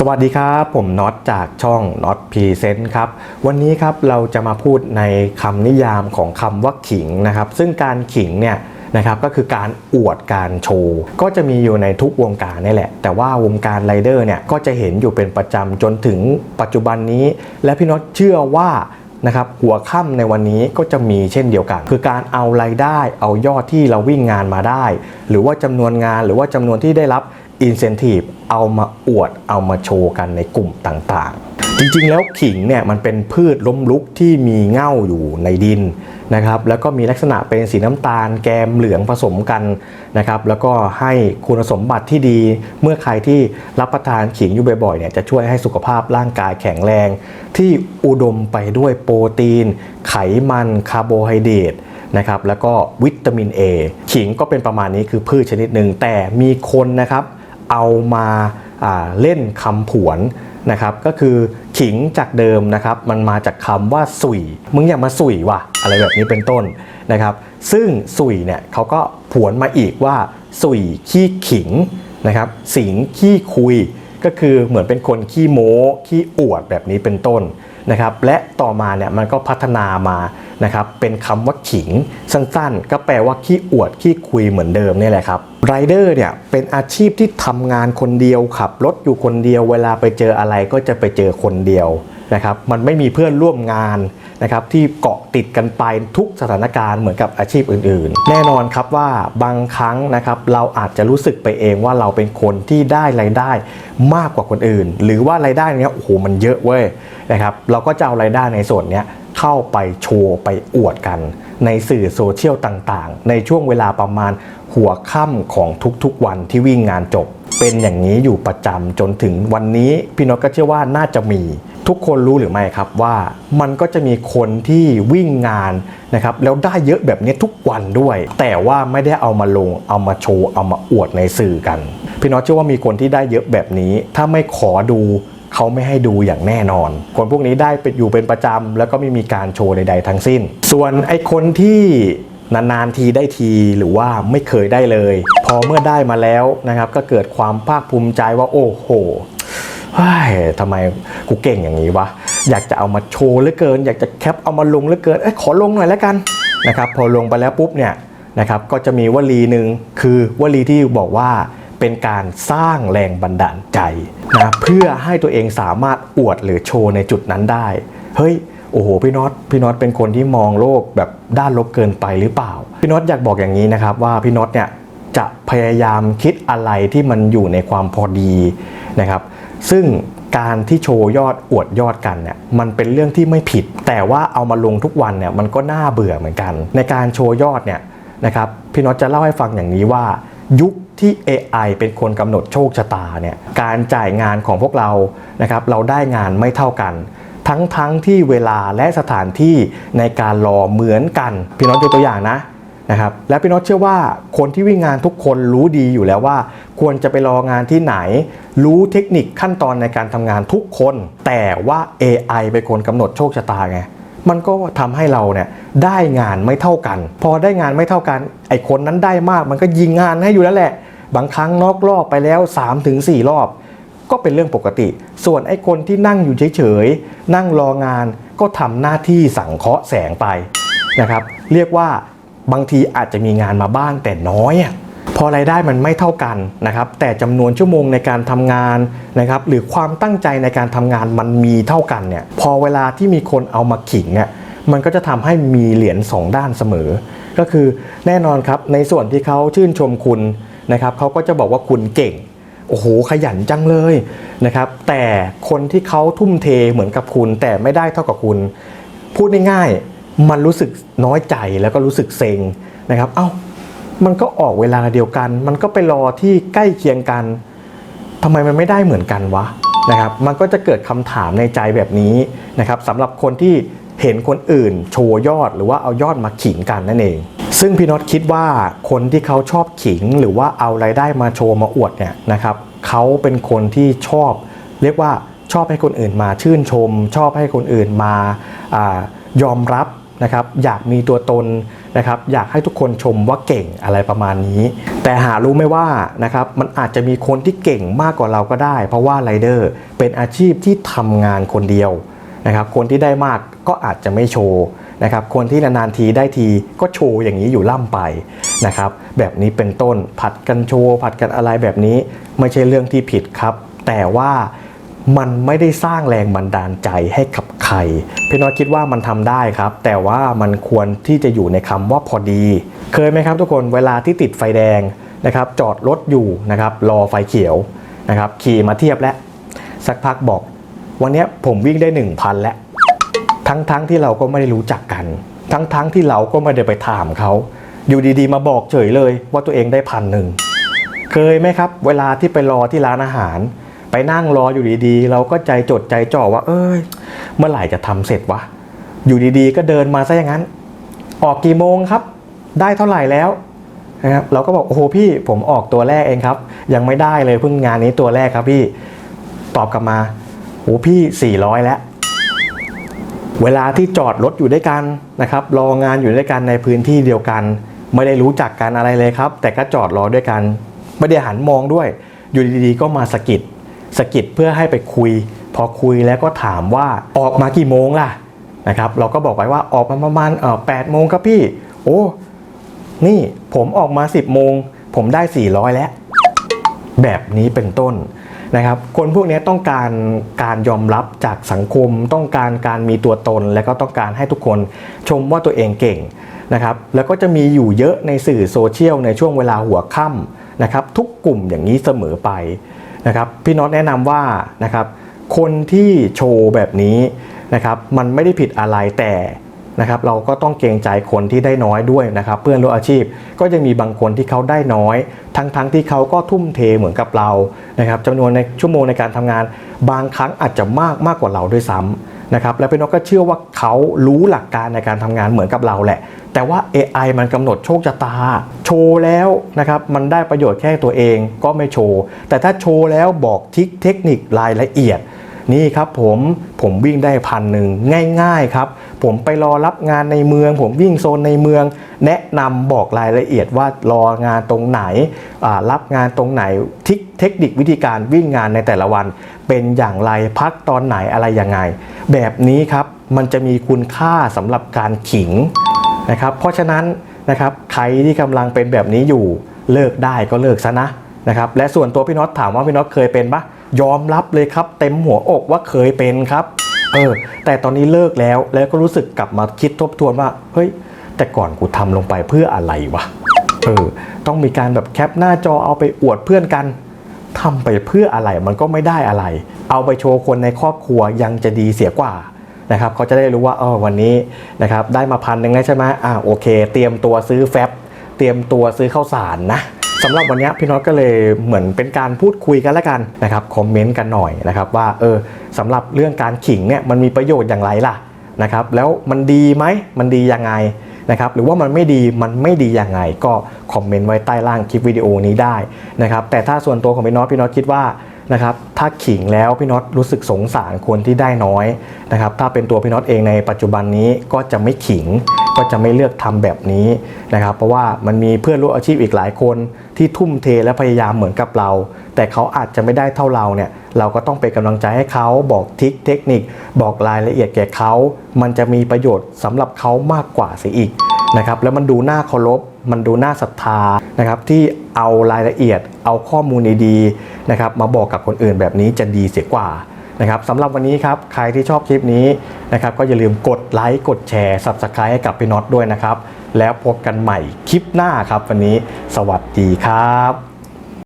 สวัสดีครับ ผมน็อตจากช่องน็อตพรีเซนต์ครับ วันนี้ครับเราจะมาพูดในคำนิยามของคำว่าขิงนะครับ ซึ่งการขิงเนี่ยนะครับก็คือการอวดการโชว์ ก็จะมีอยู่ในทุกวงการนี่แหละ แต่ว่าวงการไรเดอร์เนี่ยก็จะเห็นอยู่เป็นประจำจนถึงปัจจุบันนี้ และพี่น็อตเชื่อว่านะครับหัวค่ำในวันนี้ก็จะมีเช่นเดียวกัน คือการเอารายได้เอายอดที่เราวิ่งงานมาได้ หรือว่าจำนวนงานหรือว่าจำนวนที่ได้รับ incentive เอามาอวดเอามาโชว์กันในกลุ่มต่างๆ จริงๆแล้วขิงเนี่ยมันเป็นพืชล้มลุกที่มีเง่าอยู่ในดินนะครับแล้วก็มีลักษณะเป็นสีน้ำตาลแกมเหลืองผสมกันนะครับแล้วก็ให้คุณสมบัติที่ดี เมื่อใครที่รับประทานขิงอยู่บ่อยๆเนี่ยจะช่วยให้สุขภาพร่างกายแข็งแรง ที่อุดมไปด้วยโปรตีน ไขมันคาร์โบไฮเดรตนะครับแล้วก็วิตามิน A ขิงก็เป็นประมาณนี้คือพืชชนิดหนึ่งแต่มีคนนะครับ เอามาาเล่นคำผวนนะครับก็คือขิงจากเดิมนะครับมันมาจากคำว่าสุยมึงอย่ามาสุยว่ะอะไรแบบนี้เป็นต้นนะครับ ซึ่งสุยเนี่ยเขาก็ผวนมาอีกว่าสุยขี้ขิงนะครับสิงขี้คุย ก็คือเหมือนเป็นคนขี้โม้ขี้อวดแบบนี้เป็นต้นนะครับ และต่อมาเนี่ยมันก็พัฒนามานะครับเป็นคำว่าขิงสั้นๆ ก็แปลว่าขี้อวดขี้คุยเหมือนเดิมนี่แหละครับไรเดอร์เนี่ยเป็นอาชีพที่ทำงานคนเดียวขับรถอยู่คนเดียว เวลาไปเจออะไรก็จะไปเจอคนเดียวนะครับมันไม่มีเพื่อนร่วมงานนะครับที่เกาะติดกันไปทุกสถานการณ์เหมือนกับอาชีพอื่นๆ แน่นอนครับว่าบางครั้งนะครับเราอาจจะรู้สึกไปเองว่าเราเป็นคนที่ได้รายได้มากกว่าคนอื่น หรือว่ารายได้เนี้ยโอ้โหมันเยอะเว้ยนะครับเราก็จะเอารายได้ในส่วนเนี้ยเข้าไปโชว์ไปอวดกัน ในสื่อโซเชียลต่างๆ ในช่วงเวลาประมาณหัวค่ำของทุกๆวันที่วิ่งงานจบ เป็นอย่างนี้อยู่ประจำจนถึงวันนี้พี่นกก็เชื่อว่าน่าจะมี ทุกคนรู้หรือไม่ครับว่ามันก็จะมีคนที่วิ่งงานนะครับแล้วได้เยอะแบบนี้ทุกวันด้วย แต่ว่าไม่ได้เอามาลงเอามาโชว์เอามาอวดในสื่อกัน พี่น้องเชื่อว่ามีคนที่ได้เยอะแบบนี้ ถ้าไม่ขอดู เขาไม่ให้ดูอย่างแน่นอน คนพวกนี้ได้เป็นอยู่เป็นประจำแล้วก็ไม่มีการโชว์ใดๆทั้งสิ้น ส่วนไอ้คนที่นานๆทีได้ทีหรือว่าไม่เคยได้เลย พอเมื่อได้มาแล้วนะครับ ก็เกิดความภาคภูมิใจว่าโอ้โหเฮ้ยทำไมกูเก่งอย่างนี้วะ อยากจะเอามาโชว์เหลือเกิน อยากจะแคปเอามาลงเหลือเกินเอ้ยขอลงหน่อยแล้วกันนะครับ พอลงไปแล้วปุ๊บเนี่ยนะครับ ก็จะมีวลีหนึ่งคือวลีที่บอกว่า เป็นการสร้างแรงบันดาลใจนะเพื่อให้ตัวเองสามารถอวดหรือโชว์ในจุดนั้นได้ เฮ้ยโอ้โหพี่น็อตพี่น็อตเป็นคนที่มองโลกแบบด้านลบเกินไปหรือเปล่า พี่น็อตอยากบอกอย่างนี้นะครับว่าพี่น็อตเนี่ยจะพยายามคิดอะไรที่มันอยู่ในความพอดีนะครับ ซึ่งการที่โชว์ยอดอวดยอดกันเนี่ยมันเป็นเรื่องที่ไม่ผิด แต่ว่าเอามาลงทุกวันเนี่ยมันก็น่าเบื่อเหมือนกัน ในการโชว์ยอดเนี่ยนะครับพี่น็อตจะเล่าให้ฟังอย่างนี้ว่า ยุค ที่ AI เป็นคนกำหนดโชคชะตาเนี่ยการจ่ายงานของพวกเรานะครับเราได้งานไม่เท่ากัน ทั้งทั้งที่เวลาและสถานที่ในการรอเหมือนกัน พี่น็อตยกตัวอย่างนะนะครับและพี่น็อตเชื่อว่าคนที่วิ่งงานทุกคนรู้ดีอยู่แล้วว่า ควรจะไปรองานที่ไหน รู้เทคนิคขั้นตอนในการทำงานทุกคน แต่ว่า AI เป็นคนกำหนดโชคชะตาไงมันก็ทำให้เราเนี่ยได้งานไม่เท่ากัน พอได้งานไม่เท่ากัน ไอ้คนนั้นได้มากมันก็ยิงงานให้อยู่แล้วแหละ บางครั้งนอกรอบไปแล้ว 3-4 รอบ ก็เป็นเรื่องปกติ ส่วนไอ้คนที่นั่งอยู่เฉยๆ นั่งรองานก็ทำหน้าที่สังเคราะห์แสงไปนะครับ เรียกว่าบางทีอาจจะมีงานมาบ้างแต่น้อยพอรายได้มันไม่เท่ากันนะครับ แต่จำนวนชั่วโมงในการทำงานนะครับ หรือความตั้งใจในการทำงานมันมีเท่ากันเนี่ย พอเวลาที่มีคนเอามาขิงเนี่ยมันก็จะทำให้มีเหรียญสองด้านเสมอ ก็คือแน่นอนครับในส่วนที่เขาชื่นชมคุณ นะครับเขาก็จะบอกว่าคุณเก่งโอ้โหขยันจังเลยนะครับแต่คนที่เขาทุ่มเทเหมือนกับคุณ แต่ไม่ได้เท่ากับคุณ พูดง่ายๆมันรู้สึกน้อยใจแล้วก็รู้สึกเซ็งนะครับเอ้ามันก็ออกเวลาเดียวกัน มันก็ไปรอที่ใกล้เคียงกันทำไมมันไม่ได้เหมือนกันวะนะครับมันก็จะเกิดคำถามในใจแบบนี้นะครับสำหรับคนที่เห็นคนอื่นโชว์ยอดหรือว่าเอายอดมาขิงกันนั่นเอง ซึ่งพี่น็อตคิดว่าคนที่เขาชอบขิง หรือว่าเอารายได้มาโชว์มาอวดเนี่ยนะครับเขาเป็นคนที่ชอบ เรียกว่าชอบให้คนอื่นมาชื่นชม ชอบให้คนอื่นมาอายอมรับนะครับอยากมีตัวตนนะครับอยากให้ทุกคนชมว่าเก่งอะไรประมาณนี้ แต่หารู้ไหมว่านะครับมันอาจจะมีคนที่เก่งมากกว่าเราก็ได้ เพราะว่าไรเดอร์เป็นอาชีพที่ทำงานคนเดียวนะครับคนที่ได้มากก็อาจจะไม่โชว์ นะครับคนที่นานๆทีได้ทีก็โชว์อย่างนี้อยู่ล่ำไปนะครับแบบนี้เป็นต้นผัดกันโชว์ผัดกันอะไรแบบนี้ไม่ใช่เรื่องที่ผิดครับ แต่ว่ามันไม่ได้สร้างแรงบันดาลใจให้กับใครพี่น้อยคิดว่ามันทำได้ครับ แต่ว่ามันควรที่จะอยู่ในคำว่าพอดี เคยไหมครับทุกคนเวลาที่ติดไฟแดงนะครับ จอดรถอยู่นะครับ รอไฟเขียวนะครับ ขี่มาเทียบแล้วสักพักบอก วันนี้ผมวิ่งได้ 1,000 แล้ว ทั้งๆทที่เราก็ไม่ได้รู้จักกัน ทั้งๆทที่เราก็ไม่ได้ไปถามเขาอยู่ดีๆ มาบอกเฉยเลยว่าตัวเองได้พันหนึ่งเคยไหมครับ เวลาที่ไปรอที่ร้านอาหาร ไปนั่งรออยู่ดีๆ เราก็ใจจดใจจ่อว่า เอ้ย เมื่อไหร่จะทำเสร็จวะอยู่ดีๆ ก็เดินมาซะอย่างนั้น ออกกี่โมงครับ ได้เท่าไหร่แล้วนะครับเราก็บอกโอ้โหพี่ผมออกตัวแรกเองครับ ยังไม่ได้เลยเพิ่งงานนี้ตัวแรกครับพี่ตอบกลับมาโอ้พี่400แล้ว เวลาที่จอดรถอยู่ด้วยกันนะครับรองานอยู่ด้วยกันในพื้นที่เดียวกัน ไม่ได้รู้จักกันอะไรเลยครับ แต่ก็จอดรอด้วยกัน ไม่ได้หันมองด้วย อยู่ดีๆ ก็มาสกิดสกิดเพื่อให้ไปคุย พอคุยแล้วก็ถามว่าออกมากี่โมงล่ะนะครับเราก็บอกไปว่าออกมาประมาณแปดโมงครับพี่ โอ้ นี่ผมออกมา 10โมง ผมได้ 400 แล้ว แบบนี้เป็นต้น นะครับคนพวกนี้ต้องการการยอมรับจากสังคม ต้องการการมีตัวตน และก็ต้องการให้ทุกคนชมว่าตัวเองเก่งนะครับแล้วก็จะมีอยู่เยอะในสื่อโซเชียลในช่วงเวลาหัวค่ำนะครับทุกกลุ่มอย่างนี้เสมอไปนะครับพี่น็อตแนะนำว่านะครับคนที่โชว์แบบนี้นะครับมันไม่ได้ผิดอะไรแต่ นะครับเราก็ต้องเกรงใจคนที่ได้น้อยด้วยนะครับเพื่อนร่วมอาชีพก็จะมีบางคนที่เขาได้น้อย ทั้งๆทที่เขาก็ทุ่มเทเหมือนกับเรานะครับจำนวนในชั่วโมงในการทำงาน บางครั้งอาจจะมากมากกว่าเราด้วยซ้ำนะครับและเป็นนกก็เชื่อว่าเขารู้หลักการในการทำงานเหมือนกับเราแหละ แต่ว่า AI มันกำหนดโชคชะตา โชว์แล้วนะครับมันได้ประโยชน์แค่ตัวเองก็ไม่โชว์ แต่ถ้าโชว์แล้วบอกทิกเทคนิครายละเอียด นี่ครับผมผมวิ่งได้พันหนึ่งง่ายๆครับ ผมไปรอรับงานในเมือง ผมวิ่งโซนในเมือง แนะนำบอกรายละเอียดว่ารองานตรงไหนรับงานตรงไหนทิคเทคนิควิธีการวิ่งงานในแต่ละวัน เป็นอย่างไรพักตอนไหนอะไรยังไง แบบนี้ครับมันจะมีคุณค่าสำหรับการขิงนะครับเพราะฉะนั้นนะครับใครที่กำลังเป็นแบบนี้อยู่เลิกได้ก็เลิกซะนะนะครับและส่วนตัวพี่น็อตถามว่าพี่น็อตเคยเป็นปะ ยอมรับเลยครับ เต็มหัวอกว่าเคยเป็นครับเออแต่ตอนนี้เลิกแล้วแล้วก็รู้สึกกลับมาคิดทบทวนว่า เฮ้ย แต่ก่อนกูทำลงไปเพื่ออะไรวะเออต้องมีการแบบแคปหน้าจอเอาไปอวดเพื่อนกันทำไปเพื่ออะไรมันก็ไม่ได้อะไร เอาไปโชว์คนในครอบครัวยังจะดีเสียกว่านะครับเขาจะได้รู้ว่าเออวันนี้นะครับได้มาพันหนึ่งแล้วใช่ไหมอ่าโอเค เตรียมตัวซื้อแฟบเตรียมตัวซื้อข้าวสารนะ สำหรับวันนี้พี่น็อตก็เลยเหมือนเป็นการพูดคุยกันแล้วกันนะครับคอมเมนต์กันหน่อยนะครับว่าเออสำหรับเรื่องการขิงเนี่ยมันมีประโยชน์อย่างไรล่ะนะครับแล้วมันดีไหมมันดียังไงนะครับหรือว่ามันไม่ดีมันไม่ดียังไง ก็คอมเมนต์ไว้ใต้ล่างคลิปวิดีโอนี้ได้นะครับแต่ถ้าส่วนตัวของพี่น็อตพี่น็อตคิดว่า นะครับถ้าขิงแล้วพี่น็อตรู้สึกสงสารคนที่ได้น้อยนะครับถ้าเป็นตัวพี่น็อตเองในปัจจุบันนี้ก็จะไม่ขิง ก็จะไม่เลือกทำแบบนี้นะครับเพราะว่ามันมีเพื่อนร่วมอาชีพอีกหลายคนที่ทุ่มเทและพยายามเหมือนกับเรา แต่เขาอาจจะไม่ได้เท่าเราเนี่ยเราก็ต้องเป็นกำลังใจให้เขาบอกทิคเทคนิค บอกรายละเอียดแก่เขา มันจะมีประโยชน์สำหรับเขามากกว่าเสียอีกนะครับแล้วมันดูน่าเคารพมันดูน่าศรัทธานะครับที่เอารายละเอียดเอาข้อมูลดีๆ นะครับมาบอกกับคนอื่นแบบนี้จะดีเสียกว่านะครับสำหรับวันนี้ครับใครที่ชอบคลิปนี้นะครับก็อย่าลืมกดไลค์กดแชร์ Subscribe ให้กับพี่น็อตด้วยนะครับ แล้วพบกันใหม่คลิปหน้าครับ วันนี้สวัสดีครับ